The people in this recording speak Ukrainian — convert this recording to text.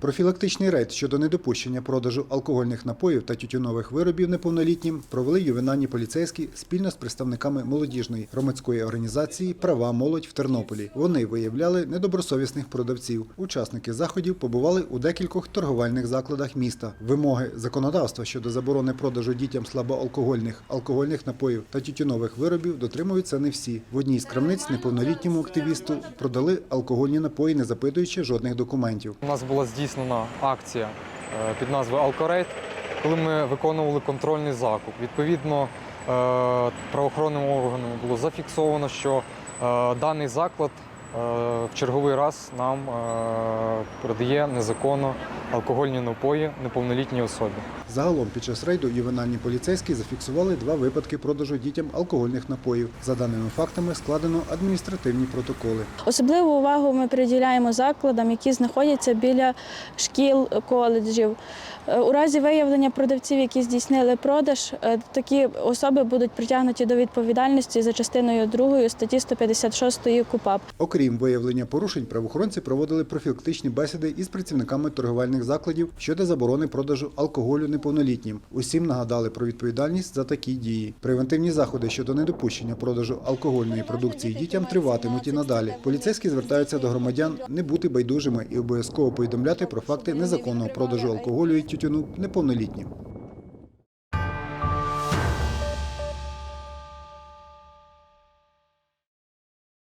Профілактичний рейд щодо недопущення продажу алкогольних напоїв та тютюнових виробів неповнолітнім провели ювенальні поліцейські спільно з представниками молодіжної громадської організації Права молодь в Тернополі. Вони виявляли недобросовісних продавців. Учасники заходів побували у декількох торговельних закладах міста. Вимоги законодавства щодо заборони продажу дітям слабоалкогольних алкогольних напоїв та тютюнових виробів дотримуються не всі. В одній з крамниць неповнолітньому активісту продали алкогольні напої, не запитуючи жодних документів. У нас була здійснена акція е, під назвою Алкорейд, коли ми виконували контрольний закуп. Відповідно, правоохоронним правоохоронними органами було зафіксовано, що е, даний заклад е, в черговий раз нам е, продає незаконно алкогольні напої неповнолітній особі. Загалом під час рейду ювенальні поліцейські зафіксували два випадки продажу дітям алкогольних напоїв. За даними фактами складено адміністративні протоколи. Особливу увагу ми приділяємо закладам, які знаходяться біля шкіл, коледжів. Е, У разі виявлення продавців, які здійснили продаж, е, такі особи будуть притягнуті до відповідальності за частиною 2 статті 156 КУПАП. Окрім виявлення порушень, правоохоронці проводили профілактичні бесіди із працівниками торговельних закладів щодо заборони продажу алкоголю неповнолітнім. Усім нагадали про відповідальність за такі дії. Превентивні заходи щодо недопущення продажу алкогольної продукції дітям триватимуть і надалі. Поліцейські звертаються до громадян не бути байдужими і обов'язково повідомляти про факти незаконного продажу алкоголю і тютюну неповнолітнім.